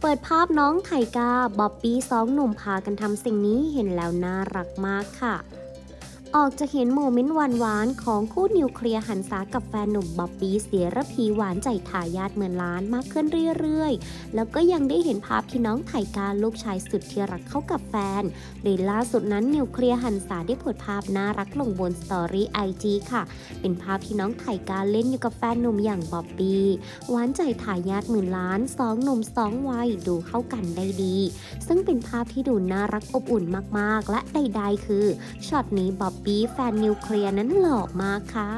เปิดภาพน้องไทกาบ๊อบบี้สองหนุ่มพากันทำสิ่งนี้เห็นแล้วน่ารักมากค่ะ ออกจะเห็นโมเมนต์หวานๆ ของคู่นิวเคลียร์หันษากับแฟนหนุ่มบ๊อบบี้เสียระพีหวานใจทายาทเหมือนล้านมากขึ้นเรื่อยๆ แล้วก็ยังได้เห็นภาพที่น้องไทการลูกชายสุดที่รักเข้ากับแฟน โดยล่าสุดนั้นนิวเคลียร์หันษาได้โพสต์ภาพน่ารักลงบนสตอรี่ไอจีค่ะ เป็นภาพที่น้องไทการเล่นอยู่กับแฟนหนุ่มอย่างบ๊อบบี้หวานใจทายาทหมื่นล้านสองหนุ่มสองวัยดูเข้ากันได้ดี ซึ่งเป็นภาพที่ดูน่ารักอบอุ่นมากๆ และใดๆ คือช็อตนี้บ๊อบปีแฟนนิวเคลียร์นั้นหล่อมากค่ะ